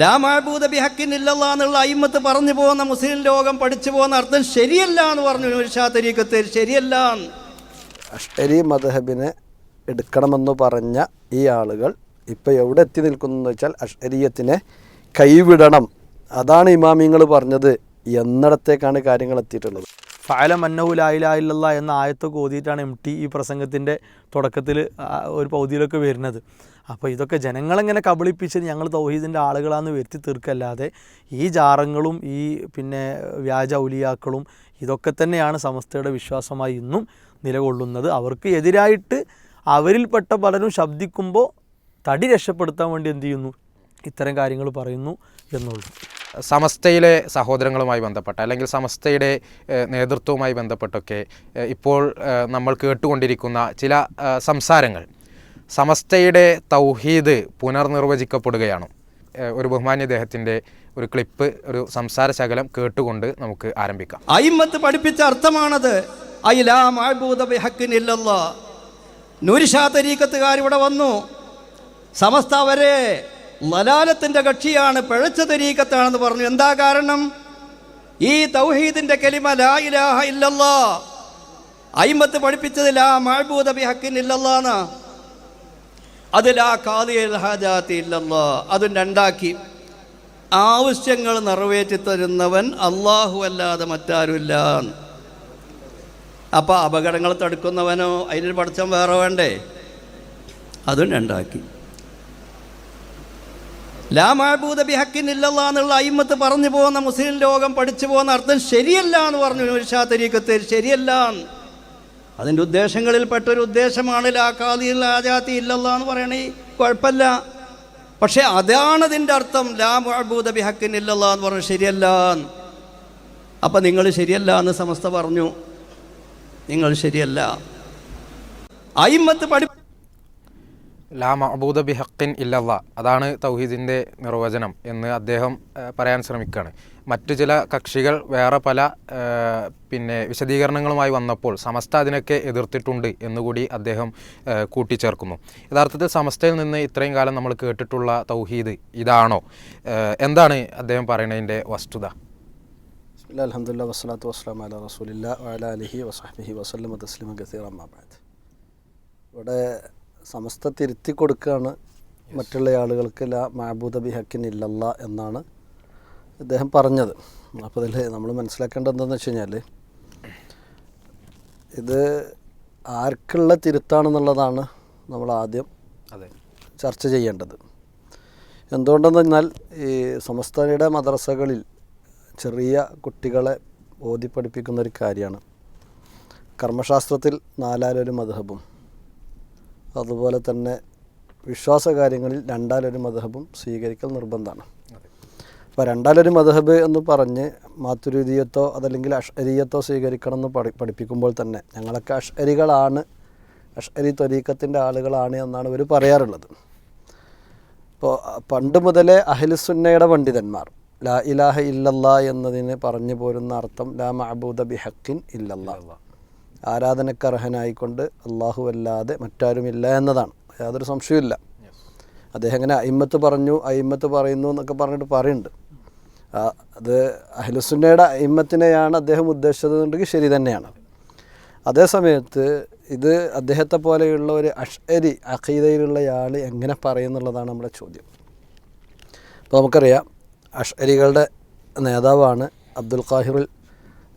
ലാ മഅബൂദ ബിഹക്കിൻ ഇല്ലല്ല എന്നുള്ള അയിമത്ത് പറഞ്ഞു പോകുന്ന മുസ്ലിം ലോകം പഠിച്ചു പോകുന്ന അർത്ഥം ശരിയല്ല എന്ന് പറഞ്ഞു ഷാ തരീക്കത്ത് ശരിയല്ല. അഷ്ടരി മദഹബിനെ എടുക്കണമെന്ന് പറഞ്ഞ ഈ ആളുകൾ ഇപ്പോൾ എവിടെ എത്തി നിൽക്കുന്നു എന്ന് വെച്ചാൽ അഷ്അരിയത്തിനെ കൈവിടണം. അതാണ് ഇമാമിങ്ങൾ പറഞ്ഞത്. എന്നിടത്തേക്കാണ് കാര്യങ്ങൾ എത്തിയിട്ടുള്ളത്. ഫാല മന്നഹു ലായിലായില്ല എന്ന ആയത്തൊക്കെ ഓതിയിട്ടാണ് എം ടി ഈ പ്രസംഗത്തിന്റെ തുടക്കത്തിൽ ഒരു പൗതിയിലൊക്കെ വരുന്നത്. അപ്പോൾ ഇതൊക്കെ ജനങ്ങളെങ്ങനെ കബളിപ്പിച്ച് ഞങ്ങൾ തൗഹീദിന്റെ ആളുകളാണെന്ന് വരുത്തി തീർക്കല്ലാതെ ഈ ജാറങ്ങളും ഈ പിന്നെ വ്യാജ ഔലിയാക്കളും ഇതൊക്കെ തന്നെയാണ് സമസ്തയുടെ വിശ്വാസമായി ഇന്നും നിലകൊള്ളുന്നത്. അവർക്ക് എതിരായിട്ട് അവരിൽപ്പെട്ട പലരും ശബ്ദിക്കുമ്പോൾ തടി രക്ഷപ്പെടുത്താൻ വേണ്ടി എന്ത് ചെയ്യുന്നു? ഇത്തരം കാര്യങ്ങൾ പറയുന്നു എന്നുള്ളൂ. സമസ്തയിലെ സഹോദരങ്ങളുമായി ബന്ധപ്പെട്ട അല്ലെങ്കിൽ സമസ്തയുടെ നേതൃത്വവുമായി ബന്ധപ്പെട്ടൊക്കെ ഇപ്പോൾ നമ്മൾ കേട്ടുകൊണ്ടിരിക്കുന്ന ചില സംസാരങ്ങൾ. സമസ്തയുടെ തൗഹീദ് പുനർനിർവചിക്കപ്പെടുകയാണ്. ഒരു ബഹുമാന്യ ദേഹത്തിന്റെ ഒരു ക്ലിപ്പ് ഒരു സംസാര ശകലം കേട്ടുകൊണ്ട് നമുക്ക് ആരംഭിക്കാം. അയിമത്ത് പഠിപ്പിച്ച അർത്ഥമാണത് നൂരിഷാ തരീക്കത്തുകാർ ഇവിടെ വന്നു. സമസ്ത അവരെ ലലാലത്തിന്റെ കക്ഷിയാണ് പിഴച്ച തരീക്കത്താണെന്ന് പറഞ്ഞു. എന്താ കാരണം? ഈ തൗഹീദിന്റെ കലിമ ലാ ഇലാഹ ഇല്ലല്ലാ. അയിമത്ത് പഠിപ്പിച്ചത് ലാ മഅബൂദ ബിഹക്കിൻ ഇല്ലല്ലാന്ന്. അത് ലാ കാതി ഹാജാത്തി ഇല്ലല്ലാ. അതും രണ്ടാക്കി. ആവശ്യങ്ങൾ നിറവേറ്റി തരുന്നവൻ അള്ളാഹു അല്ലാതെ മറ്റാരുമില്ല. അപ്പോൾ അപകടങ്ങൾ തടുക്കുന്നവനോ അതിനൊരു പഠിച്ചം വേറെ വേണ്ടേ? അതും രണ്ടാക്കി. ലാ മഅബൂദ ബിഹക്കിൻ ഇല്ലല്ല എന്നുള്ള അയിമത്ത് പറഞ്ഞു പോകുന്ന മുസ്ലിം ലോകം പഠിച്ചു പോകുന്ന അർത്ഥം ശരിയല്ല എന്ന് പറഞ്ഞു ഷാ തരീക്കത്ത് ശരിയല്ല. അതിന്റെ ഉദ്ദേശങ്ങളിൽപ്പെട്ടൊരു ഉദ്ദേശമാണ് ലാ കാതി ആജാത്തി ഇല്ലല്ല എന്ന് പറയണേ. കുഴപ്പമില്ല. പക്ഷേ അതാണ് അതിന്റെ അർത്ഥം. ലാ മഅബൂദ ബിഹക്കിൻ ഇല്ലല്ല എന്ന് പറഞ്ഞു ശരിയല്ല. അപ്പം നിങ്ങൾ ശരിയല്ല എന്ന് സമസ്ത പറഞ്ഞു. നിങ്ങൾ ശരിയല്ല. അയിമത്ത് പഠി ലാ മഅബൂദ ബി ഹക്കിൻ ഇല്ലല്ല. അതാണ് തൗഹീദിന്റെ നിർവചനം എന്ന് അദ്ദേഹം പറയാൻ ശ്രമിക്കുകയാണ് മറ്റു ചില കക്ഷികൾ വേറെ പല പിന്നെ വിശദീകരണങ്ങളുമായി വന്നപ്പോൾ സമസ്ത അതിനൊക്കെ എതിർത്തിട്ടുണ്ട് എന്നുകൂടി അദ്ദേഹം കൂട്ടിച്ചേർക്കുന്നു. യഥാർത്ഥത്തിൽ സമസ്തയിൽ നിന്ന് ഇത്രയും കാലം നമ്മൾ കേട്ടിട്ടുള്ള തൗഹീദ് ഇതാണോ? എന്താണ് അദ്ദേഹം പറയുന്നതിന്റെ വസ്തുത? വസ്സലാത്തു ഇവിടെ സമസ്ത തിരുത്തി കൊടുക്കുകയാണ് മറ്റുള്ള ആളുകൾക്ക് ലാ മഹബൂദ ബി ഹക്കിൻ ഇല്ലല്ല എന്നാണ് അദ്ദേഹം പറഞ്ഞത്. അപ്പോൾ ഇതിൽ നമ്മൾ മനസ്സിലാക്കേണ്ടത് എന്താണെന്ന് വെച്ച് കഴിഞ്ഞാൽ ഇത് ആർക്കുള്ള തിരുത്താണെന്നുള്ളതാണ് നമ്മൾ ആദ്യം അതെ. ചർച്ച ചെയ്യേണ്ടത്. എന്തുകൊണ്ടെന്ന് പറഞ്ഞാൽ ഈ സമസ്തയുടെ മദ്രസകളിൽ ചെറിയ കുട്ടികളെ ബോധ്യപ്പെടുപ്പിക്കുന്ന ഒരു കാര്യമാണ്. കർമ്മശാസ്ത്രത്തിൽ നാലാലൊരു മധുഹബും അതുപോലെ തന്നെ വിശ്വാസ കാര്യങ്ങളിൽ രണ്ടാലൊരു മതഹബും സ്വീകരിക്കൽ നിർബന്ധമാണ്. അപ്പോൾ രണ്ടാലൊരു മതഹബ് എന്ന് പറഞ്ഞ് മാതൃരീതിയത്തോ അതല്ലെങ്കിൽ അഷ്അരിയത്തോ സ്വീകരിക്കണം എന്ന് പഠി പഠിപ്പിക്കുമ്പോൾ തന്നെ ഞങ്ങളൊക്കെ അഷ്അരികളാണ് അഷ്അരി ത്വരീക്കത്തിന്റെ ആളുകളാണ് എന്നാണ് ഇവർ പറയാറുള്ളത്. ഇപ്പോൾ പണ്ട് മുതലേ അഹ്ലുസുന്നയുടെ പണ്ഡിതന്മാർ ലാ ഇലാഹ ഇല്ലല്ലാ എന്നതിന് പറഞ്ഞു പോരുന്ന അർത്ഥം ലാ മഹബൂദ ബിഹക്കിൻ ഇല്ലല്ലാ. ആരാധനക്കർഹനായിക്കൊണ്ട് അള്ളാഹു അല്ലാതെ മറ്റാരുമില്ല എന്നതാണ്. യാതൊരു സംശയമില്ല അദ്ദേഹം ഇങ്ങനെ അയിമത്ത് പറഞ്ഞു അയിമത്ത് പറയുന്നു എന്നൊക്കെ പറഞ്ഞിട്ട് പറയുന്നുണ്ട്. അത് അഹ്ലുസുന്നയുടെ അയിമത്തിനെയാണ് അദ്ദേഹം ഉദ്ദേശിച്ചതെന്നുണ്ടെങ്കിൽ ശരി തന്നെയാണ്. അതേസമയത്ത് ഇത് അദ്ദേഹത്തെ പോലെയുള്ള ഒരു അഷ്അരി അഖീദയിലുള്ളയാൾ എങ്ങനെ പറയുന്നുള്ളതാണ് നമ്മുടെ ചോദ്യം. അപ്പോൾ നമുക്കറിയാം അഷ്അരികളുടെ നേതാവാണ് അബ്ദുൽ ഖാഹിറുൽ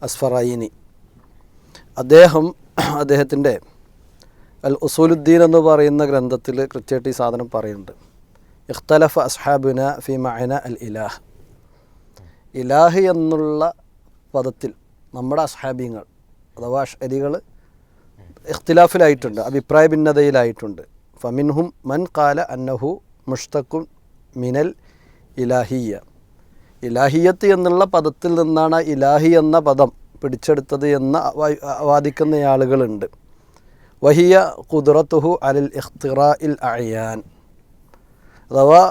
അസ്ഫറൈനി അദ്ദേഹം അദ്ദേഹത്തിന്റെ അൽ ഉസൂലുദ്ദീൻ എന്ന് പറയുന്ന ഗ്രന്ഥത്തിൽ കൃത്യമായിട്ട് ഈ സാധനം പറയുന്നുണ്ട്. ഇഖ്തലഫ് അസ്ഹാബുന ഫി മഅന അൽ ഇലാഹ്. ഇലാഹ് എന്നുള്ള പദത്തിൽ നമ്മുടെ അസ്ഹാബിങ്ങൾ അഥവാ അഷ്അരികൾ ഇഖ്തിലാഫിലായിട്ടുണ്ട് അഭിപ്രായ ഭിന്നതയിലായിട്ടുണ്ട് ഫമിൻഹും മൻ കാല അന്നഹു മുഷ്തഖും മിനൽ ഇലാഹിയ ഇലാഹിയത്ത് എന്നുള്ള പദത്തിൽ നിന്നാണ് ഇലാഹി എന്ന പദം പിടിച്ചെടുത്തത് എന്ന് വാദിക്കുന്ന ആളുകളുണ്ട്. വഹിയ കുതിറത്തുഹു അലിൽ ഇഖ്തിറ ഇൽ അയാൻ അഥവാ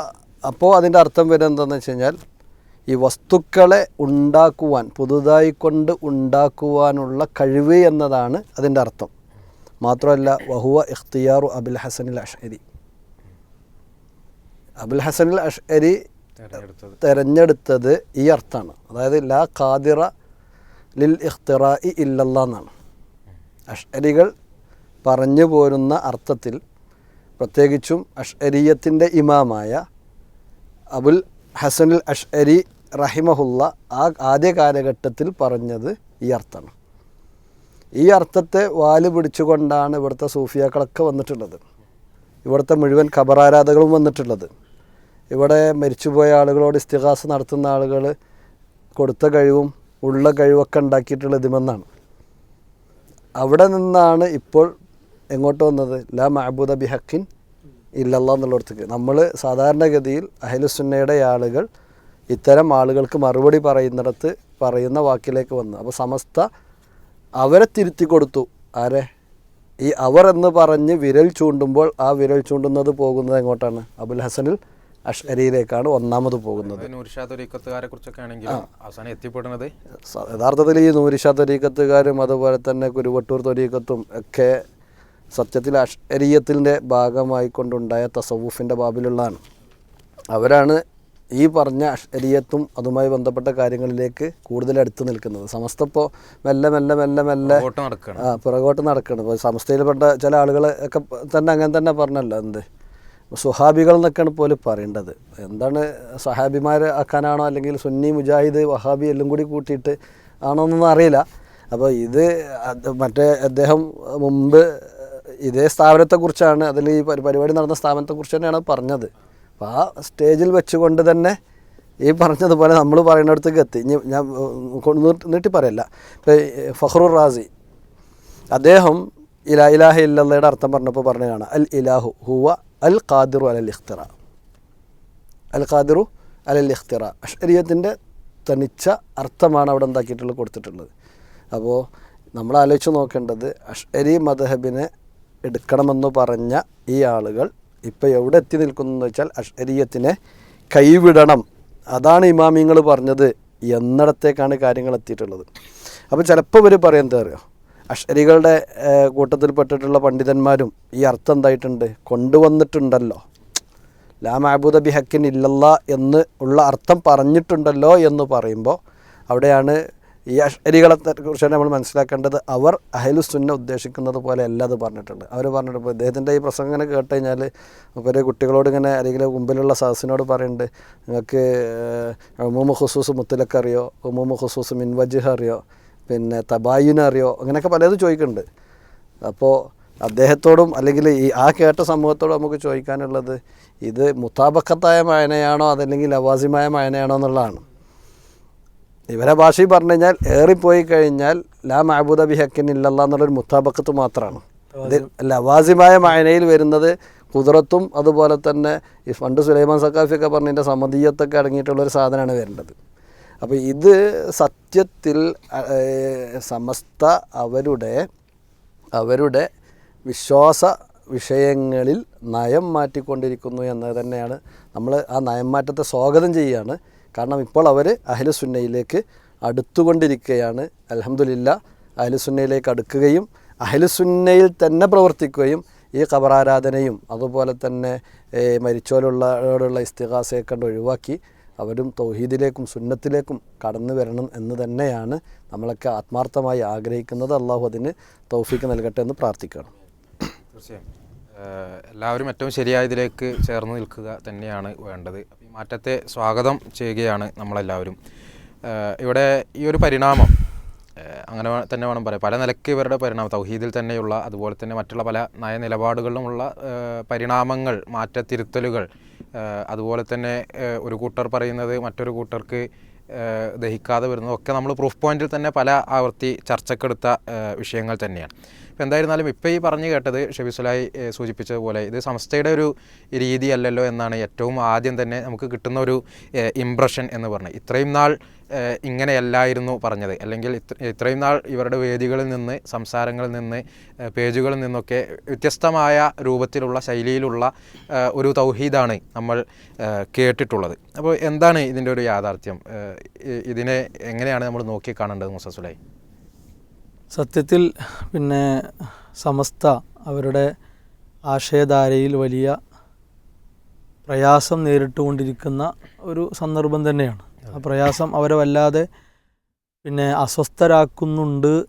അപ്പോൾ അതിന്റെ അർത്ഥം വരുന്നത് എന്താണെന്ന് വെച്ച് കഴിഞ്ഞാൽ ഈ വസ്തുക്കളെ ഉണ്ടാക്കുവാൻ പുതുതായി കൊണ്ട് ഉണ്ടാക്കുവാനുള്ള കഴിവ് എന്നതാണ് അതിന്റെ അർത്ഥം. മാത്രമല്ല വഹുവ ഇഖ്തിയാറു അബുൽ ഹസനിൽ അഷ്അരി. അബുൽ ഹസനിൽ അഷ്അരി തിരഞ്ഞെടുത്തത് ഈ അർത്ഥമാണ്. അതായത് ലാ ഖാദിറ ലിൽ ഇഖ്തിറായി ഇല്ലല്ലാ എന്നാണ്. അഷ്അരികൾ പറഞ്ഞു പോരുന്ന അർത്ഥത്തിൽ പ്രത്യേകിച്ചും അഷ്അരിയത്തിന്റെ ഇമാമായ അബുൽ ഹസനുൽ അഷ്അരി റഹിമഹുല്ല ആ ആദ്യ കാലഘട്ടത്തിൽ പറഞ്ഞത് ഈ അർത്ഥമാണ്. ഈ അർത്ഥത്തെ വാൽ പിടിച്ചുകൊണ്ടാണ് ഇവിടുത്തെ സൂഫിയാക്കളൊക്കെ വന്നിട്ടുള്ളത്. ഇവിടുത്തെ മുഴുവൻ ഖബറാരാധകളും വന്നിട്ടുള്ളത്. ഇവിടെ മരിച്ചുപോയ ആളുകളോട് ഇസ്തിഹാസ് നടത്തുന്ന ആളുകൾ കൊടുത്ത കഴിവും ഉള്ള കഴിവൊക്കെ ഉണ്ടാക്കിയിട്ടുള്ള ഇതിമെന്നാണ്. അവിടെ നിന്നാണ് ഇപ്പോൾ എങ്ങോട്ട് വന്നത്? ലാ മഹബൂദ ബിഹക്കിൻ ഇല്ലല്ല എന്നുള്ളിടത്തേക്ക്. നമ്മൾ സാധാരണഗതിയിൽ അഹലുസുന്നയുടെ ആളുകൾ ഇത്തരം ആളുകൾക്ക് മറുപടി പറയുന്നിടത്ത് പറയുന്ന വാക്കിലേക്ക് വന്നു. അപ്പോൾ സമസ്ത അവരെ തിരുത്തി കൊടുത്തു. ആരെ? ഈ അവർ എന്ന് പറഞ്ഞ് വിരൽ ചൂണ്ടുമ്പോൾ ആ വിരൽ ചൂണ്ടുന്നത് പോകുന്നത് എങ്ങോട്ടാണ്? അബുൽ ഹസനിൽ അഷ്അരിയിലേക്കാണ് ഒന്നാമത് പോകുന്നത്. നൂർഷാ തൊരീക്കത്തുകാരെ കുറിച്ചൊക്കെ ആണെങ്കിലും അവസാനം എത്തിപ്പെടുന്നത് യഥാർത്ഥത്തിൽ ഈ നൂരിഷാ തൊരീക്കത്തുകാരും അതുപോലെ തന്നെ കുരുവട്ടൂർ തൊരീക്കത്തും ഒക്കെ സത്യത്തിൽ അഷ്കരീയത്തിന്റെ ഭാഗമായി കൊണ്ടുണ്ടായ തസവൂഫിന്റെ ബാബിലുള്ളതാണ്. അവരാണ് ഈ പറഞ്ഞ അഷ്കരീയത്തും അതുമായി ബന്ധപ്പെട്ട കാര്യങ്ങളിലേക്ക് കൂടുതൽ അടുത്ത് നിൽക്കുന്നത്. സമസ്ത ഇപ്പോൾ മെല്ലെ മെല്ലെ മെല്ലെ മെല്ലെ പുറകോട്ട് നടക്കണം. ഇപ്പോൾ സമസ്തയിൽപ്പെട്ട ചില ആളുകൾ ഒക്കെ തന്നെ അങ്ങനെ തന്നെ പറഞ്ഞല്ലോ എന്ത്? സുഹാബികൾ എന്നൊക്കെയാണ് പോലെ പറയേണ്ടത്. എന്താണ് സഹാബിമാർ ആക്കാനാണോ അല്ലെങ്കിൽ സുന്നി മുജാഹിദ് വഹാബി എല്ലാം കൂടി കൂട്ടിയിട്ട് ആണോ എന്നൊന്നും അറിയില്ല. അപ്പോൾ ഇത് മറ്റേ അദ്ദേഹം മുമ്പ് ഇതേ സ്ഥാപനത്തെക്കുറിച്ചാണ് അതിൽ ഈ പരി- പരിപാടി നടന്ന സ്ഥാപനത്തെക്കുറിച്ച് തന്നെയാണ് പറഞ്ഞത്. അപ്പോൾ ആ സ്റ്റേജിൽ വെച്ചുകൊണ്ട് തന്നെ ഈ പറഞ്ഞതുപോലെ നമ്മൾ പറയുന്നിടത്തേക്ക് എത്തി. ഞാൻ നീട്ടി- പറയല്ല. ഇപ്പോൾ ഫഹ്റുർ റാസി അദ്ദേഹം ഇലാ ഇലാഹ ഇല്ലയുടെ അർത്ഥം പറഞ്ഞപ്പോൾ പറഞ്ഞതാണ് അൽ ഇലാഹു ഹുവ അൽ ഖാദിറു അലൽ ഇഖ്തിറ. അൽ ഖാദിറു അലൽ തനിച്ച അർത്ഥമാണ് അവിടെ എന്താക്കിയിട്ടുള്ളത് കൊടുത്തിട്ടുള്ളത്. അപ്പോൾ നമ്മൾ ആലോചിച്ച് നോക്കേണ്ടത് അഷ്അരി മദഹബിനെ എടുക്കണമെന്ന് പറഞ്ഞ ഈ ആളുകൾ ഇപ്പോൾ എവിടെ എത്തി നിൽക്കുന്നു എന്ന് വെച്ചാൽ അഷ്അരിയത്തിനെ കൈവിടണം. അതാണ് ഇമാമിങ്ങൾ പറഞ്ഞത്. എന്നിടത്തേക്കാണ് കാര്യങ്ങൾ എത്തിയിട്ടുള്ളത്. അപ്പോൾ ചിലപ്പോൾ ഇവർ പറയുന്നത് അറിയോ? അഷരികളുടെ കൂട്ടത്തിൽപ്പെട്ടിട്ടുള്ള പണ്ഡിതന്മാരും ഈ അർത്ഥം എന്തായിട്ടുണ്ട്? കൊണ്ടുവന്നിട്ടുണ്ടല്ലോ. ലാ മഹബൂദ ബിഹക്കിൻ ഇല്ലല്ല എന്ന് ഉള്ള അർത്ഥം പറഞ്ഞിട്ടുണ്ടല്ലോ എന്ന് പറയുമ്പോൾ അവിടെയാണ് ഈ അഷരികളെ കുറിച്ച് നമ്മൾ മനസ്സിലാക്കേണ്ടത്. അവർ അഹലു സുന്ന ഉദ്ദേശിക്കുന്നത് പോലെ അല്ല അത് പറഞ്ഞിട്ടുണ്ട്. അവർ പറഞ്ഞിട്ട് ഇപ്പോൾ ഇദ്ദേഹത്തിന്റെ ഈ പ്രസംഗം ഇങ്ങനെ കേട്ട് കഴിഞ്ഞാൽ ഇവർ കുട്ടികളോട് ഇങ്ങനെ അല്ലെങ്കിൽ മുമ്പിലുള്ള സദസ്സിനോട് പറയുന്നുണ്ട് നിങ്ങൾക്ക് ഉമൂമ് ഖുസൂസ് മുത്തലക്ക് അറിയോ ഉമൂമ ഖുസൂസ് മിൻവജിഹ് അറിയോ? പിന്നെ തബായുന അറിയോ? അങ്ങനെയൊക്കെ പലതും ചോദിക്കുന്നുണ്ട് അപ്പോൾ അദ്ദേഹത്തോടും അല്ലെങ്കിൽ ഈ ആ കേട്ട സമൂഹത്തോടും നമുക്ക് ചോദിക്കാനുള്ളത് ഇത് മുത്താബക്കത്തായ മായനയാണോ അതല്ലെങ്കിൽ ലവാസിമായ മായനയാണോ എന്നുള്ളതാണ്. ഇവരെ ഭാഷയിൽ പറഞ്ഞു കഴിഞ്ഞാൽ ഏറിപ്പോയി കഴിഞ്ഞാൽ ലാ മഹബൂദ ബിഹക്കിൻ ഇല്ലല്ല എന്നുള്ളൊരു മുത്താബക്കത്ത് മാത്രമാണ്. ഇത് ലവാസിമായ മായനയിൽ വരുന്നത് കുതിരത്തും അതുപോലെ തന്നെ ഈ പണ്ട് സുലൈമാൻ സക്കാഫിയൊക്കെ പറഞ്ഞതിന്റെ സമതീയത്തൊക്കെ അടങ്ങിയിട്ടുള്ളൊരു സാധനമാണ് വരേണ്ടത് അപ്പോൾ ഇത് സത്യത്തിൽ സമസ്ത അവരുടെ അവരുടെ വിശ്വാസ വിഷയങ്ങളിൽ നയം മാറ്റിക്കൊണ്ടിരിക്കുന്നു എന്ന് തന്നെയാണ്. നമ്മൾ ആ നയം മാറ്റത്തെ സ്വാഗതം ചെയ്യുകയാണ് കാരണം ഇപ്പോൾ അവർ അഹലുസുന്നയിലേക്ക് അടുത്തുകൊണ്ടിരിക്കുകയാണ്. അലഹമുല്ല അഹലുസുന്നയിലേക്ക് അടുക്കുകയും അഹലുസുന്നയിൽ തന്നെ പ്രവർത്തിക്കുകയും ഈ ഖബറാരാധനയും അതുപോലെ തന്നെ മരിച്ചോലുള്ള ഇസ്തിഹാസയൊക്കെ കണ്ട് ഒഴിവാക്കി അവരും തൗഹീദിലേക്കും സുന്നത്തിലേക്കും കടന്നു വരണം എന്ന് തന്നെയാണ് നമ്മളൊക്കെ ആത്മാർത്ഥമായി ആഗ്രഹിക്കുന്നത്. അള്ളാഹു അതിന് തൗഫീക്ക് നൽകട്ടെ എന്ന് പ്രാർത്ഥിക്കണം തീർച്ചയായും. എല്ലാവരും ഏറ്റവും ശരിയായതിലേക്ക് ചേർന്ന് നിൽക്കുക തന്നെയാണ് വേണ്ടത്. ഈ മാറ്റത്തെ സ്വാഗതം ചെയ്യുകയാണ് നമ്മളെല്ലാവരും. ഇവിടെ ഈ ഒരു പരിണാമം അങ്ങനെ തന്നെ വേണം പറയാം. പല നിലയ്ക്ക് ഇവരുടെ പരിണാമം തൗഹീദിൽ തന്നെയുള്ള അതുപോലെ തന്നെ മറ്റുള്ള പല നയ നിലപാടുകളിലുമുള്ള പരിണാമങ്ങൾ മാറ്റത്തിരുത്തലുകൾ അതുപോലെ തന്നെ ഒരു കൂട്ടർ പറയുന്നത് മറ്റൊരു കൂട്ടർക്ക് ദഹിക്കാതെ വരുന്നതും വരുന്നതൊക്കെ നമ്മൾ പ്രൂഫ് പോയിന്റിൽ തന്നെ പല ആവർത്തി ചർച്ചക്കെടുത്ത വിഷയങ്ങൾ തന്നെയാണ്. ഇപ്പോൾ എന്തായിരുന്നാലും ഇപ്പോൾ ഈ പറഞ്ഞു കേട്ടത് ഷെബിസുലായി സൂചിപ്പിച്ചതുപോലെ ഇത് സംസ്ഥയുടെ ഒരു രീതിയല്ലല്ലോ എന്നാണ് ഏറ്റവും ആദ്യം തന്നെ നമുക്ക് കിട്ടുന്ന ഒരു ഇംപ്രഷൻ എന്ന് പറഞ്ഞത്. ഇത്രയും നാൾ ഇങ്ങനെയല്ലായിരുന്നു പറഞ്ഞത്. അല്ലെങ്കിൽ ഇത്ര ഇത്രയും നാൾ ഇവരുടെ വേദികളിൽ നിന്ന് സംസാരങ്ങളിൽ നിന്ന് പേജുകളിൽ നിന്നൊക്കെ വ്യത്യസ്തമായ രൂപത്തിലുള്ള ശൈലിയിലുള്ള ഒരു തൗഹീദാണ് നമ്മൾ കേട്ടിട്ടുള്ളത്. അപ്പോൾ എന്താണ് ഇതിന്റെ ഒരു യാഥാർത്ഥ്യം? ഇതിനെ എങ്ങനെയാണ് നമ്മൾ നോക്കി കാണേണ്ടത് മുസസുലായി സത്യത്തിൽ പിന്നെ സമസ്ത അവരുടെ ആശയധാരയിൽ വലിയ പ്രയാസം നേരിട്ടുകൊണ്ടിരിക്കുന്ന ഒരു സന്ദർഭം തന്നെയാണ്. ആ പ്രയാസം അവരെ വല്ലാതെ പിന്നെ അസ്വസ്ഥരാക്കുന്നുണ്ട്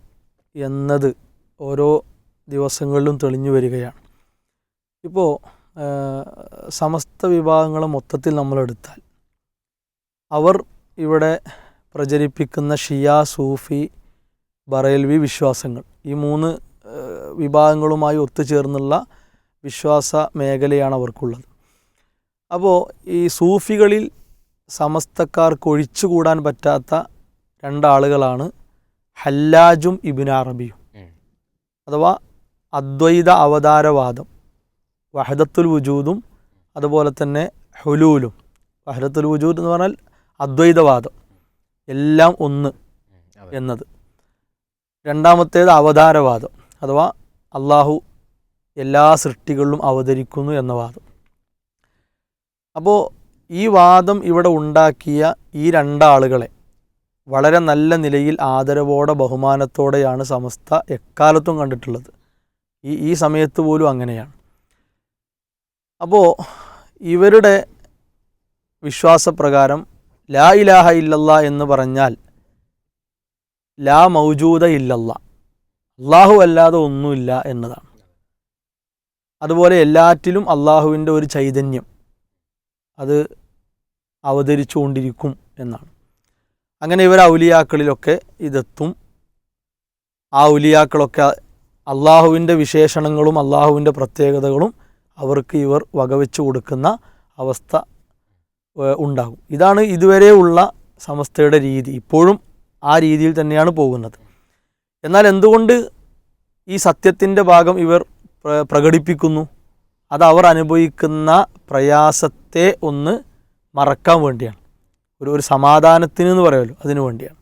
എന്നത് ഓരോ ദിവസങ്ങളിലും തെളിഞ്ഞു വരികയാണ്. ഇപ്പോൾ സമസ്ത വിഭാഗങ്ങളെ മൊത്തത്തിൽ നമ്മളെടുത്താൽ അവർ ഇവിടെ പ്രചരിപ്പിക്കുന്ന ഷിയ സൂഫി ബറേൽവി വിശ്വാസങ്ങൾ ഈ മൂന്ന് വിഭാഗങ്ങളുമായി ഒത്തുചേർന്നുള്ള വിശ്വാസ മേഖലയാണ് അവർക്കുള്ളത്. അപ്പോൾ ഈ സൂഫികളിൽ സമസ്തക്കാർക്ക് ഒഴിച്ചുകൂടാൻ പറ്റാത്ത രണ്ടാളുകളാണ് ഹല്ലാജും ഇബിൻ അറബിയും. അഥവാ അദ്വൈത അവതാരവാദം വഹദത്തുൽ വുജൂദും അതുപോലെ തന്നെ ഹുലൂലും. വഹദത്തുൽ വുജൂദ് എന്ന് പറഞ്ഞാൽ അദ്വൈതവാദം. എല്ലാം ഒന്ന്. എന്നത്. രണ്ടാമത്തേത് അവതാരവാദം അഥവാ അള്ളാഹു എല്ലാ സൃഷ്ടികളിലും അവതരിക്കുന്നു എന്ന വാദം. അപ്പോൾ ഈ വാദം ഇവിടെ ഉണ്ടാക്കിയ ഈ രണ്ടാളുകളെ വളരെ നല്ല നിലയിൽ ആദരവോടെ ബഹുമാനത്തോടെയാണ് സമസ്ത എക്കാലത്തും കണ്ടിട്ടുള്ളത്. ഈ ഈ സമയത്ത് പോലും അങ്ങനെയാണ്. അപ്പോൾ ഇവരുടെ വിശ്വാസപ്രകാരം ലാ ഇലാഹ ഇല്ലല്ല എന്ന് പറഞ്ഞാൽ ലാ മൗജൂദ ഇല്ലല്ല അള്ളാഹു അല്ലാതെ ഒന്നുമില്ല എന്നതാണ്. അതുപോലെ എല്ലാറ്റിലും അള്ളാഹുവിന്റെ ഒരു ചൈതന്യം അത് അവതരിച്ചുകൊണ്ടിരിക്കും എന്നാണ്. അങ്ങനെ ഇവർ ഔലിയാക്കളിലൊക്കെ ഇതെത്തും. ആ ഔലിയാക്കളൊക്കെ അള്ളാഹുവിന്റെ വിശേഷണങ്ങളും അള്ളാഹുവിന്റെ പ്രത്യേകതകളും അവർക്ക് ഇവർ വകവെച്ചു കൊടുക്കുന്ന അവസ്ഥ ഉണ്ടാകും. ഇതാണ് ഇതുവരെയുള്ള സമസ്തയുടെ രീതി. ഇപ്പോഴും ആ രീതിയിൽ തന്നെയാണ് പോകുന്നത്. എന്നാൽ എന്തുകൊണ്ട് ഈ സത്യത്തിന്റെ ഭാഗം ഇവർ പ്ര- പ്രകടിപ്പിക്കുന്നു? അത് അവർ അനുഭവിക്കുന്ന പ്രയാസത്തെ ഒന്ന് മറക്കാൻ വേണ്ടിയാണ്. ഒരു ഒരു സമാധാനത്തിന് എന്ന് പറയുമല്ലോ അതിനു വേണ്ടിയാണ്.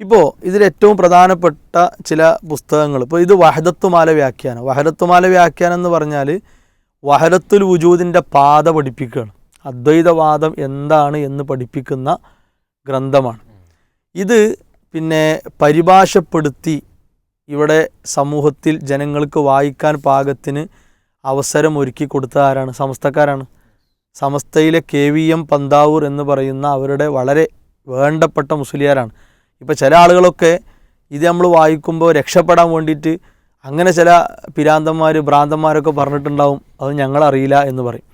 ഇപ്പോൾ ഇതിൽ ഏറ്റവും പ്രധാനപ്പെട്ട ചില പുസ്തകങ്ങൾ ഇപ്പോൾ ഇത് വഹദത്തുമാല വ്യാഖ്യാനം. വഹദത്തുമാല വ്യാഖ്യാനം എന്ന് പറഞ്ഞാൽ വഹദത്തുൽ വുജൂദിന്റെ പാത പഠിപ്പിക്കുകയാണ്. അദ്വൈതവാദം എന്താണ് എന്ന് പഠിപ്പിക്കുന്ന ഗ്രന്ഥമാണ്. ഇത് പിന്നെ പരിഭാഷപ്പെടുത്തി ഇവിടെ സമൂഹത്തിൽ ജനങ്ങൾക്ക് വായിക്കാൻ പാകത്തിന് അവസരം ഒരുക്കി കൊടുത്ത ആരാണ്? സമസ്തക്കാരാണ്. സമസ്തയിലെ കെ വി എം പന്താവൂർ എന്ന് പറയുന്ന അവരുടെ വളരെ വേണ്ടപ്പെട്ട മുസ്ലിയാരാണ്. ഇപ്പോൾ ചില ആളുകളൊക്കെ ഇത് നമ്മൾ വായിക്കുമ്പോൾ രക്ഷപ്പെടാൻ വേണ്ടിയിട്ട് അങ്ങനെ ചില പിരാന്തന്മാർ ഭ്രാന്തന്മാരൊക്കെ പറഞ്ഞിട്ടുണ്ടാവും. അത് ഞങ്ങളറിയില്ല എന്ന് പറയും.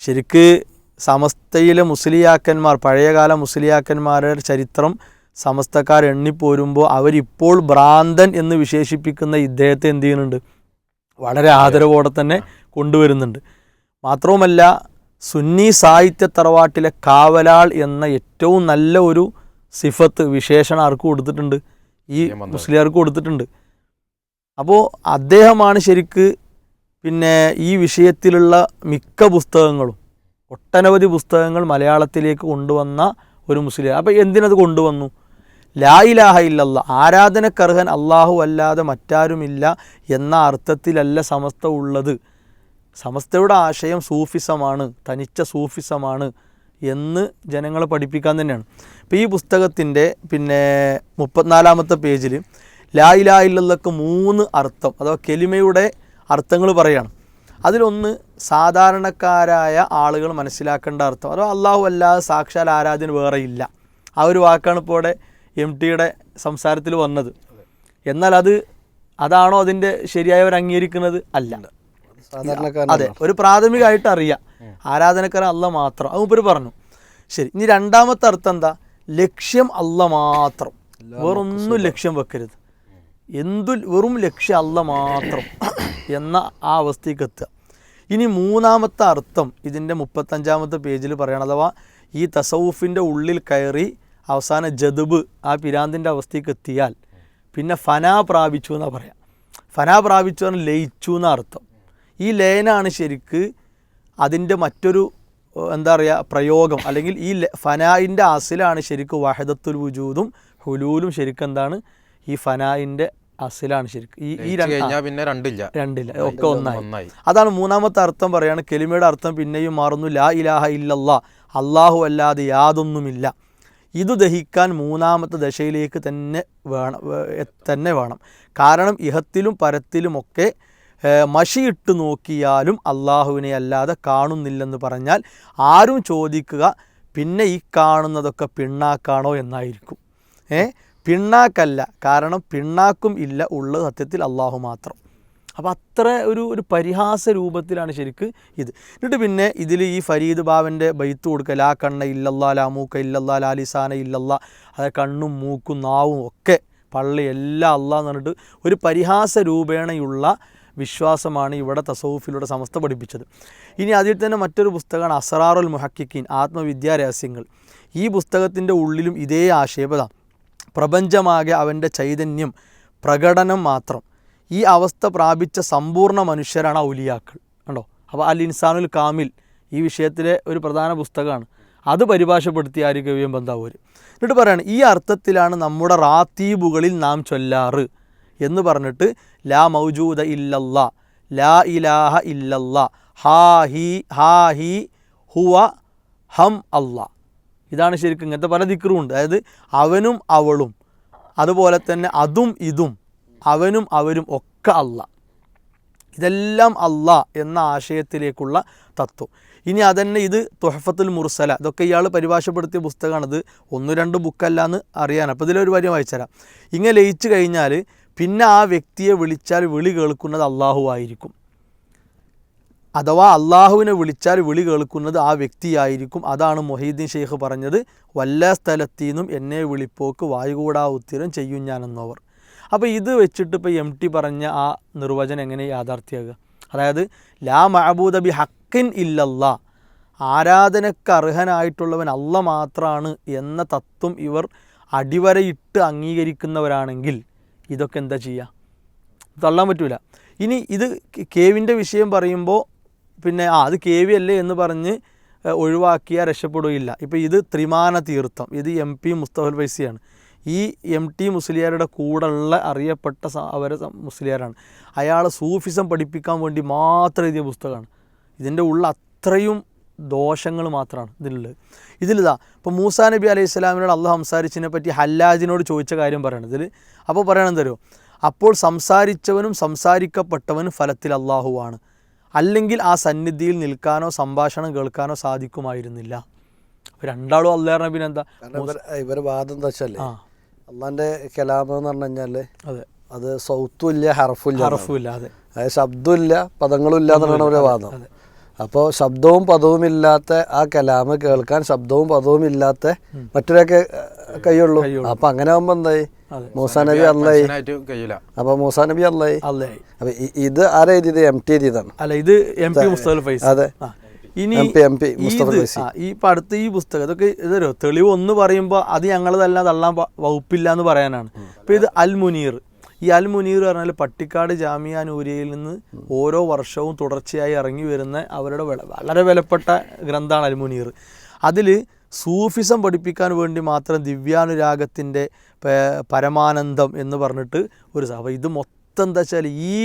ശരിക്ക് സമസ്തയിലെ മുസ്ലിയാക്കന്മാർ പഴയകാല മുസ്ലിയാക്കന്മാരുടെ ചരിത്രം സമസ്തക്കാർ എണ്ണിപ്പോരുമ്പോൾ അവരിപ്പോൾ ഭ്രാന്തൻ എന്ന് വിശേഷിപ്പിക്കുന്ന ഇദ്ദേഹത്തെ എന്ത് ചെയ്യുന്നുണ്ട്? വളരെ ആദരവോടെ തന്നെ കൊണ്ടുവരുന്നുണ്ട്. മാത്രവുമല്ല സുന്നി സാഹിത്യ തറവാട്ടിലെ കാവലാൾ എന്ന ഏറ്റവും നല്ല ഒരു സിഫത്ത് വിശേഷണം ആർക്ക് കൊടുത്തിട്ടുണ്ട്? ഈ. മുസ്ലിയാർക്ക് കൊടുത്തിട്ടുണ്ട്. അപ്പോൾ അദ്ദേഹമാണ് ശരിക്ക് പിന്നെ ഈ വിഷയത്തിലുള്ള മിക്ക പുസ്തകങ്ങളും ഒട്ടനവധി പുസ്തകങ്ങൾ മലയാളത്തിലേക്ക് കൊണ്ടുവന്ന ഒരു മുസ്ലിം അപ്പോൾ എന്തിനത് കൊണ്ടുവന്നു? ലാ ഇലാഹ ഇല്ലല്ല ആരാധനക്കർഹൻ അള്ളാഹു അല്ലാതെ മറ്റാരുമില്ല എന്ന അർത്ഥത്തിലല്ല സമസ്ത ഉള്ളത്. സമസ്തയുടെ ആശയം സൂഫിസമാണ് തനിച്ച സൂഫിസമാണ് എന്ന് ജനങ്ങളെ പഠിപ്പിക്കാൻ തന്നെയാണ്. ഇപ്പോൾ ഈ പുസ്തകത്തിന്റെ പിന്നെ മുപ്പത്തിനാലാമത്തെ പേജിൽ ലാ ഇലാഹ ഇല്ലല്ലക്ക് മൂന്ന് അർത്ഥം അഥവാ കെലിമയുടെ അർത്ഥങ്ങൾ പറയുകയാണ് അതിലൊന്ന് സാധാരണക്കാരായ ആളുകൾ മനസ്സിലാക്കേണ്ട അർത്ഥം അഥവാ അള്ളാഹു അല്ലാതെ സാക്ഷാൽ ആരാധന വേറെ ഇല്ല. ആ ഒരു വാക്കാണ് ഇപ്പോൾ ഇവിടെ എം ടിയുടെ സംസാരത്തിൽ വന്നത്. എന്നാൽ അത് അതാണോ അതിന്റെ ശരിയായവർ അംഗീകരിക്കുന്നത്? അല്ല. അതെ ഒരു പ്രാഥമികമായിട്ട് അറിയാം. ആരാധനക്കാരൻ അല്ല മാത്രം. അത് മുപ്പര് പറഞ്ഞു. ശരി ഇനി രണ്ടാമത്തെ അർത്ഥം എന്താ? ലക്ഷ്യം അല്ല മാത്രം. വേറൊന്നും ലക്ഷ്യം വെക്കരുത്. എന്തു വെറും ലക്ഷ്യം അല്ല മാത്രം എന്ന ആ അവസ്ഥയ്ക്ക് എത്തുക. ഇനി മൂന്നാമത്തെ അർത്ഥം ഇതിന്റെ മുപ്പത്തഞ്ചാമത്തെ പേജിൽ പറയണം അഥവാ ഈ തസവുഫിന്റെ ഉള്ളിൽ കയറി അവസാന ജദുബ് ആ പിരാന്തിന്റെ അവസ്ഥയ്ക്ക് എത്തിയാൽ പിന്നെ ഫന പ്രാപിച്ചു എന്നാണ് പറയാം. ഫന പ്രാപിച്ചു എന്ന് ലയിച്ചു എന്ന അർത്ഥം. ഈ ലയനാണ് ശരിക്ക് അതിന്റെ മറ്റൊരു എന്താ പറയുക പ്രയോഗം. അല്ലെങ്കിൽ ഈ ല- ഫനായിന്റെ അസിലാണ് ശരിക്ക് വഹദത്തുൽ വുജൂദും ഹുലൂലും ശരിക്കും എന്താണ്? ഈ ഫനായിന്റെ അസിലാണ് ശരിക്കും. ഈ ഈ പിന്നെ രണ്ടില്ല. രണ്ടില്ല. ഒക്കെ ഒന്നായി. ഒന്നായി. അതാണ് മൂന്നാമത്തെ അർത്ഥം പറയാണ്. കെലിമയുടെ അർത്ഥം പിന്നെയും മാറുന്നു. ലാ ഇലാഹ ഇല്ലല്ലാ. അള്ളാഹു അല്ലാതെ യാതൊന്നുമില്ല. ഇത് ദഹിക്കാൻ മൂന്നാമത്തെ ദശയിലേക്ക് തന്നെ വേണം തന്നെ വേണം. കാരണം ഇഹത്തിലും പരത്തിലുമൊക്കെ മഷിയിട്ട് നോക്കിയാലും അള്ളാഹുവിനെ അല്ലാതെ കാണുന്നില്ലെന്ന് പറഞ്ഞാൽ ആരും ചോദിക്കുക പിന്നെ ഈ കാണുന്നതൊക്കെ പിണ്ണാക്കാണോ? എന്നായിരിക്കും. ഏ പിണ്ണാക്കല്ല. കാരണം പിണ്ണാക്കും ഇല്ല ഉള്ളത് സത്യത്തിൽ അള്ളാഹു മാത്രം. അപ്പോൾ അത്ര ഒരു ഒരു പരിഹാസ രൂപത്തിലാണ് ശരിക്ക് ഇത്. എന്നിട്ട് പിന്നെ ഇതിൽ ഈ ഫരീദ് ബാബന്റെ ബൈത്ത് കൊടുക്കുക ലാ കണ്ണ ഇല്ലല്ലാ ലാ മൂക്ക ഇല്ലല്ലാ ലാ ലിസാന ഇല്ലല്ലാ അത് കണ്ണും മൂക്കും നാവും ഒക്കെ പള്ളി എല്ലാം അള്ളാ എന്ന് പറഞ്ഞിട്ട് ഒരു പരിഹാസ രൂപേണയുള്ള വിശ്വാസമാണ് ഇവിടെ തസൗഫിലൂടെ സമസ്ത പഠിപ്പിച്ചത്. ഇനി അതിൽ തന്നെ മറ്റൊരു പുസ്തകമാണ് അസറാറുൽ മുഹക്കിക്കീൻ ആത്മവിദ്യാരഹസ്യങ്ങൾ. ഈ പുസ്തകത്തിന്റെ ഉള്ളിലും ഇതേ ആശയപത പ്രപഞ്ചമാകെ അവന്റെ ചൈതന്യം പ്രകടനം മാത്രം. ഈ അവസ്ഥ പ്രാപിച്ച സമ്പൂർണ മനുഷ്യരാണ് ഔലിയാക്കൾ കണ്ടോ? അപ്പോൾ അൽ ഇൻസാനുൽ കാമിൽ ഈ വിഷയത്തിലെ ഒരു പ്രധാന പുസ്തകമാണ്. അത് പരിഭാഷപ്പെടുത്തി ആര്? കവിയം ബന്ധാവൂർ. എന്നിട്ട് പറയാണ് ഈ അർത്ഥത്തിലാണ് നമ്മുടെ റാത്തീബുകളിൽ നാം ചൊല്ലാറ് എന്ന് പറഞ്ഞിട്ട് ലാ മൗജൂദ ഇല്ലല്ല ലാ ഇലാഹ ഇല്ലല്ല ഹാ ഹി ഹാ ഹി ഹുവ ഹം അല്ല. ഇതാണ് ശരിക്കും ഇങ്ങനത്തെ പല ദിക്റും ഉണ്ട്. അതായത് അവനും അവളും. അതുപോലെ തന്നെ അതും ഇതും. അവനും അവരും ഒക്കെ അല്ല. ഇതെല്ലാം അല്ല എന്ന ആശയത്തിലേക്കുള്ള തത്വം. ഇനി അതന്നെ ഇത് തുഹഫത്തുൽ മുർസല. ഇതൊക്കെ ഇയാൾ പരിഭാഷപ്പെടുത്തിയ പുസ്തകമാണിത്. ഒന്ന് രണ്ട് ബുക്കല്ല എന്ന് അറിയാൻ അപ്പോൾ ഇതിലൊരു കാര്യം വായിച്ചുതരാം. ഇങ്ങനെ ലയിച്ചു കഴിഞ്ഞാൽ പിന്നെ ആ വ്യക്തിയെ വിളിച്ചാൽ വിളി കേൾക്കുന്നത് അള്ളാഹു ആയിരിക്കും. അഥവാ അള്ളാഹുവിനെ വിളിച്ചാൽ വിളി കേൾക്കുന്നത് ആ വ്യക്തിയായിരിക്കും അതാണ് മൊഹീദ്ദീൻ ഷെയ്ഖ് പറഞ്ഞത്. വല്ല സ്ഥലത്തു നിന്നും എന്നെ വിളിപ്പോക്ക് വായുകൂടാ ഉത്തരം ചെയ്യും ഞാനെന്നവർ. അപ്പോൾ ഇത് വെച്ചിട്ട് ഇപ്പോൾ എം ടി പറഞ്ഞ ആ നിർവചനം എങ്ങനെ യാഥാർത്ഥ്യമാകുക അതായത് ലാ മഹബൂദ ബി ഹക്കിൻ ഇല്ലല്ല. ആരാധനക്ക് അർഹനായിട്ടുള്ളവൻ അല്ല മാത്രമാണ് എന്ന തത്വം ഇവർ അടിവരയിട്ട് അംഗീകരിക്കുന്നവരാണെങ്കിൽ ഇതൊക്കെ എന്താ ചെയ്യുക തള്ളാൻ പറ്റൂല. ഇനി ഇത് കേവിന്റെ വിഷയം പറയുമ്പോൾ പിന്നെ ആ അത് കേവി അല്ലേ എന്ന് പറഞ്ഞ് ഒഴിവാക്കിയാൽ രക്ഷപ്പെടുകയില്ല. ഇപ്പോൾ ഇത് ത്രിമാന തീർത്ഥം. ഇത് എം പി മുസ്തഫൽ ഫൈസിയാണ്. ഈ എം ടി മുസ്ലിയാരുടെ കൂടെയുള്ള അറിയപ്പെട്ട അവരെ മുസ്ലിയാരാണ്. അയാൾ സൂഫിസം പഠിപ്പിക്കാൻ വേണ്ടി മാത്രം എഴുതിയ പുസ്തകമാണ്. ഇതിന്റെ ഉള്ള അത്രയും ദോഷങ്ങൾ മാത്രമാണ് ഇതിലുള്ളത്. ഇതിലിതാ ഇപ്പോൾ മൂസാ നബി അലൈഹി സ്വലാമിനോട് അള്ളാഹ് സംസാരിച്ചതിനെ പറ്റി ഹല്ലാജിനോട് ചോദിച്ച കാര്യം പറയണം. ഇതിൽ അപ്പോൾ പറയണം തരുമോ അപ്പോൾ സംസാരിച്ചവനും സംസാരിക്കപ്പെട്ടവനും ഫലത്തിൽ അള്ളാഹുവാണ് അല്ലെങ്കിൽ ആ സന്നിധിയിൽ നിൽക്കാനോ സംഭാഷണം കേൾക്കാനോ സാധിക്കുമായിരുന്നില്ല. രണ്ടാളും അള്ളാഹ് നബിനെന്താ? ഇവർ വാദം എന്താ വെച്ചാലേ ആ. അള്ളാന്റെ കലാപം എന്ന് പറഞ്ഞു കഴിഞ്ഞാൽ അതെ. അത് സൗത്തും ഇല്ല ഹർഫും ഇല്ല എന്നാണ്. ഹറഫുമില്ല അതെ. അതായത് ശബ്ദമില്ല പദങ്ങളും ഇല്ല എന്നാണ് അവരുടെ വാദം. അപ്പോൾ ശബ്ദവും പദവും ഇല്ലാത്ത ആ കലാമ കേൾക്കാൻ ശബ്ദവും പദവും ഇല്ലാത്ത മറ്റൊരൊക്കെ കൈയുള്ളൂ. അപ്പൊ അങ്ങനെ ആകുമ്പോ എന്തായി? മൂസാ നബി അല്ലായി. അപ്പൊ മൂസാ നബി അല്ലായി. അല്ലേ അപ്പൊ ഇത് ആരെഴുതിയത് എം ടി എഴുതിയതാണ് അല്ല ഇത് എം പി അതെ. ഇനി ഈ ഇപ്പം അടുത്ത ഈ പുസ്തകം ഇതൊക്കെ ഇതൊരു തെളിവ് ഒന്ന് പറയുമ്പോൾ അത് ഞങ്ങളതല്ല തള്ളാൻ വകുപ്പില്ല എന്ന് പറയാനാണ്. ഇപ്പം ഇത് അൽ മുനീർ ഈ അൽ മുനീർ പറഞ്ഞാൽ പട്ടിക്കാട് ജാമിയ നൂരിയയിൽ നിന്ന് ഓരോ വർഷവും തുടർച്ചയായി ഇറങ്ങി വരുന്ന അവരുടെ വളരെ വിലപ്പെട്ട ഗ്രന്ഥമാണ് അൽ മുനീർ അതിൽ സൂഫിസം പഠിപ്പിക്കാൻ വേണ്ടി മാത്രം ദിവ്യാനുരാഗത്തിന്റെ പരമാനന്ദം എന്ന് പറഞ്ഞിട്ട് ഒരു സഭ. ഇത് മൊത്തം എന്താ വെച്ചാൽ ഈ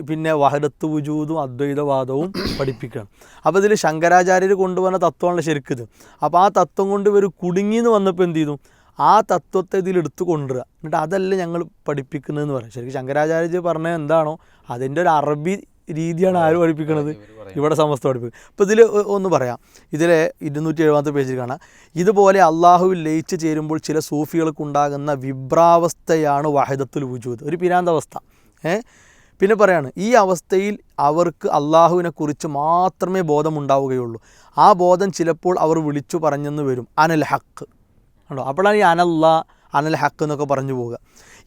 പിന്നെ വഹദത്ത് വുജൂദും അദ്വൈതവാദവും പഠിപ്പിക്കണം. അപ്പോൾ ഇതിൽ ശങ്കരാചാര്യർ കൊണ്ടുവന്ന തത്വമാണ് ശരിക്കിത് അപ്പോൾ ആ തത്വം കൊണ്ട് ഇവർ കുടുങ്ങിന്ന് വന്നപ്പോൾ എന്ത് ചെയ്തു? ആ തത്വത്തെ ഇതിൽ എടുത്തു കൊണ്ടുവരിക. എന്നിട്ട് അതല്ല ഞങ്ങൾ പഠിപ്പിക്കുന്നതെന്ന് പറയാം. ശരിക്കും ശങ്കരാചാര്യ പറഞ്ഞത് എന്താണോ അതിന്റെ ഒരു അറബി രീതിയാണ് ആര് പഠിപ്പിക്കുന്നത് ഇവിടെ സമസ്ത പഠിപ്പിക്കുക ഇപ്പോൾ ഇതിൽ ഒന്ന് പറയാം. ഇതിലെ ഇരുന്നൂറ്റി എഴുപത്തെ പേജിൽ കാണാം. ഇതുപോലെ അള്ളാഹുവിൽ ലയിച്ചു ചേരുമ്പോൾ ചില സൂഫികൾക്കുണ്ടാകുന്ന വിഭ്രാവസ്ഥയാണ് വാഹിദത്തുൽ വുജൂദ്. ഒരു പിരാന്തവസ്ഥ. ഏ? പിന്നെ പറയാണ് ഈ അവസ്ഥയിൽ അവർക്ക് അള്ളാഹുവിനെ കുറിച്ച് മാത്രമേ ബോധമുണ്ടാവുകയുള്ളൂ. ആ ബോധം ചിലപ്പോൾ അവർ വിളിച്ചു പറഞ്ഞെന്ന് വരും അനൽ ഹക്ക് കണ്ടോ? അപ്പോഴാണ് ഈ അനല്ല അനൽ ഹക്ക് എന്നൊക്കെ പറഞ്ഞു പോവുക.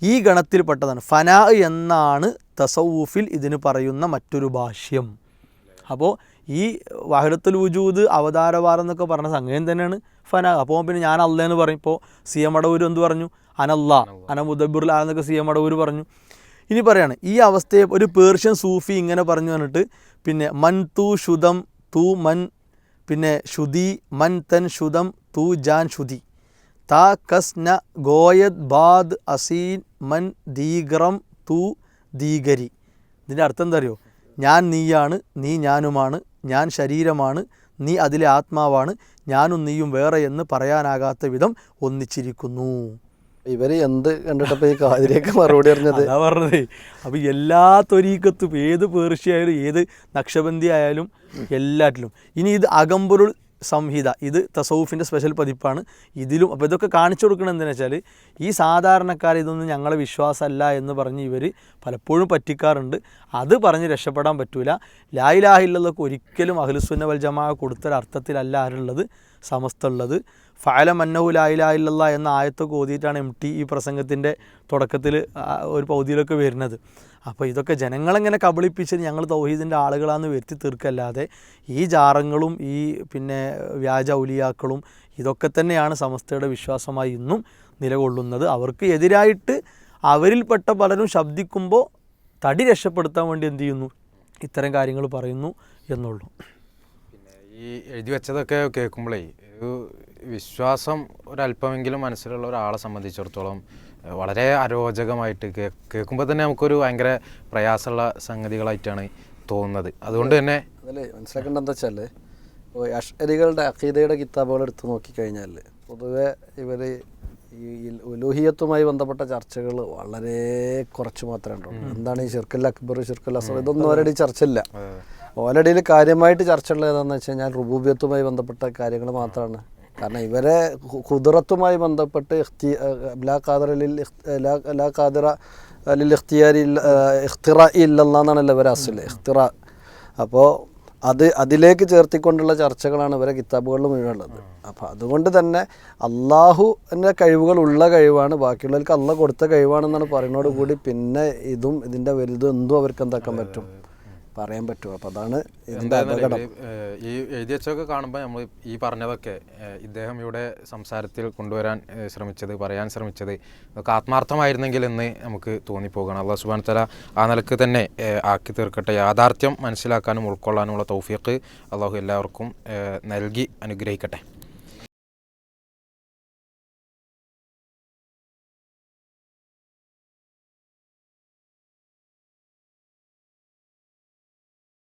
ഈ ഗണത്തിൽപ്പെട്ടതാണ്. ഫനാ എന്നാണ് തസവൂഫിൽ ഇതിന് പറയുന്ന മറ്റൊരു ഭാഷ്യം. അപ്പോൾ ഈ വഹിടത്തുൽ വുജൂദ് അവതാരവാർ എന്നൊക്കെ പറഞ്ഞ സംഗതി തന്നെയാണ് ഫന. അപ്പോൾ പിന്നെ ഞാൻ അല്ല എന്ന് പറയും. ഇപ്പോൾ സി എം അടവൂർ എന്ത് പറഞ്ഞു? അനല്ല അന മുദബിറുൽ എന്നൊക്കെ സി എം അടവൂർ പറഞ്ഞു. ഇനി പറയാണ് ഈ അവസ്ഥയെ ഒരു പേർഷ്യൻ സൂഫി ഇങ്ങനെ പറഞ്ഞു പറഞ്ഞിട്ട് പിന്നെ മൻ തു ശുദം തൂ മൻ പിന്നെ ശുതി മൻ തൻ ശുദം തൂ ജാൻ ശുതി താ ന ഗോയദ് ബാദ് അസീൻ മൻ ദീഗ്രം തൂ ദീഗരി. ഇതിന്റെ അർത്ഥം എന്താ അറിയോ? ഞാൻ നീയാണ് നീ ഞാനുമാണ് ഞാൻ ശരീരമാണ് നീ അതിലെ ആത്മാവാണ് ഞാനും നീയും വേറെ എന്ന് പറയാനാകാത്ത വിധം ഒന്നിച്ചിരിക്കുന്നു. ഇവർ എന്ത് കണ്ടിട്ടപ്പോ ഈ കാതിരിയൊക്കെ മറുപടി പറഞ്ഞത്? അതാ പറഞ്ഞത്. അപ്പൊ എല്ലാ തൊരീക്കത്തും ഏത് പേർഷ്യ ആയാലും ഏത് നക്ഷബന്ധി ആയാലും എല്ലാറ്റിലും. ഇനി ഇത് അകമ്പൊരുൾ സംഹിത. ഇത് തസൗഫിന്റെ സ്പെഷ്യൽ പതിപ്പാണ്. ഇതിലും അപ്പോൾ ഇതൊക്കെ കാണിച്ചു കൊടുക്കണം വെച്ചാൽ ഈ സാധാരണക്കാർ ഇതൊന്നും ഞങ്ങളെ വിശ്വാസമല്ല എന്ന് പറഞ്ഞ് ഇവർ പലപ്പോഴും പറ്റിക്കാറുണ്ട്. അത് പറഞ്ഞ് രക്ഷപ്പെടാൻ പറ്റൂല. ലായിലാഹില്ലതൊക്കെ ഒരിക്കലും അഹ്ലുസുന്ന വൽ ജമാ കൊടുത്തൊരർത്ഥത്തിലല്ല ആരുള്ളത് സമസ്ത ഉള്ളത് ഫാല മന്നഹു ലായിലാഹില്ല എന്ന ആയത്തൊക്കെ ഓതിയിട്ടാണ് എം ടി ഈ പ്രസംഗത്തിന്റെ തുടക്കത്തിൽ ഒരു പൗതിയിലൊക്കെ വരുന്നത്. അപ്പോൾ ഇതൊക്കെ ജനങ്ങളെങ്ങനെ കബളിപ്പിച്ച് ഞങ്ങൾ തൗഹീദിന്റെ ആളുകളാണെന്ന് വരുത്തി തീർക്കല്ലാതെ ഈ ജാറങ്ങളും ഈ പിന്നെ വ്യാജ ഔലിയാക്കളും ഇതൊക്കെ തന്നെയാണ് സമസ്തയുടെ വിശ്വാസമായി ഇന്നും നിലകൊള്ളുന്നത്. അവർക്ക് എതിരായിട്ട് അവരിൽപ്പെട്ട പലരും ശബ്ദിക്കുമ്പോൾ തടി രക്ഷപ്പെടുത്താൻ വേണ്ടി എന്ത് ചെയ്യുന്നു? ഇത്തരം കാര്യങ്ങൾ പറയുന്നു എന്നുള്ളൂ. പിന്നെ ഈ എഴുതി വെച്ചതൊക്കെ കേൾക്കുമ്പോഴേ ഒരു വിശ്വാസം ഒരല്പമെങ്കിലും മനസ്സിലുള്ള ഒരാളെ സംബന്ധിച്ചിടത്തോളം വളരെ അരോചകമായിട്ട് കേൾക്കുമ്പോൾ തന്നെ നമുക്കൊരു ഭയങ്കര പ്രയാസമുള്ള സംഗതികളായിട്ടാണ് തോന്നുന്നത്. അതുകൊണ്ട് തന്നെ അതിൽ മനസ്സിലാക്കേണ്ടത് എന്താ വെച്ചാൽ ഇപ്പോൾ അഷ്അരികളുടെ അഖീദയുടെ കിതാബുകൾ എടുത്ത് നോക്കിക്കഴിഞ്ഞാൽ പൊതുവെ ഇവർ ഈ ഉലൂഹിയത്തുമായി ബന്ധപ്പെട്ട ചർച്ചകൾ വളരെ കുറച്ച് മാത്രമേ ഉണ്ടാവും എന്താണ് ഈ ഷിർക്കൽ അക്ബർ ഷിർക്കൽ അസർ ഇതൊന്നും ഓരടി ചർച്ചയില്ല. ഓലടിയിൽ കാര്യമായിട്ട് ചർച്ച ഉള്ളത് ഏതാണെന്ന് വെച്ച് കഴിഞ്ഞാൽ റുബൂബിയത്തുമായി ബന്ധപ്പെട്ട കാര്യങ്ങൾ മാത്രമാണ് കാരണം ഇവരെ കുതിറത്തുമായി ബന്ധപ്പെട്ട് ലാ ഇഖ്- ലാ- ഖാദിറ ലിൽ ഇഖ്തിയാരി ഇഖ്തിറ ഇല്ലെന്നാണല്ലോ ഇവരെ അസുല ഇഖ്തിറ. അപ്പോൾ അത് അതിലേക്ക് ചേർത്തിക്കൊണ്ടുള്ള ചർച്ചകളാണ് ഇവരെ കിതാബുകളിൽ മുഴുവനുള്ളത്. അപ്പോൾ അതുകൊണ്ട് തന്നെ അള്ളാഹുവിന്റെ കഴിവുകൾ ഉള്ള കഴിവാണ് ബാക്കിയുള്ളവർക്ക് അള്ള കൊടുത്ത കഴിവാണെന്നാണ് പറയുന്നതോടുകൂടി പിന്നെ ഇതും ഇതിന്റെ വലുതും എന്തും അവർക്ക് എന്താക്കാൻ പറ്റും? പറയാൻ പറ്റുമോ അപ്പോൾ അതാണ് ഈ എഴുതി വെച്ചൊക്കെ കാണുമ്പോൾ നമ്മൾ ഈ പറഞ്ഞതൊക്കെ ഇദ്ദേഹം ഇവിടെ സംസാരത്തിൽ കൊണ്ടുവരാൻ ശ്രമിച്ചത് പറയാൻ ശ്രമിച്ചത് ഇതൊക്കെ ആത്മാർത്ഥമായിരുന്നെങ്കിൽ എന്ന് നമുക്ക് തോന്നിപ്പോകണം. അള്ളാഹു സുബാൻ തല ആ നിലയ്ക്ക് തന്നെ ആക്കി തീർക്കട്ടെ. യാഥാർത്ഥ്യം മനസ്സിലാക്കാനും ഉൾക്കൊള്ളാനുമുള്ള തൗഫീഖ് അള്ളാഹു എല്ലാവർക്കും നൽകി അനുഗ്രഹിക്കട്ടെ.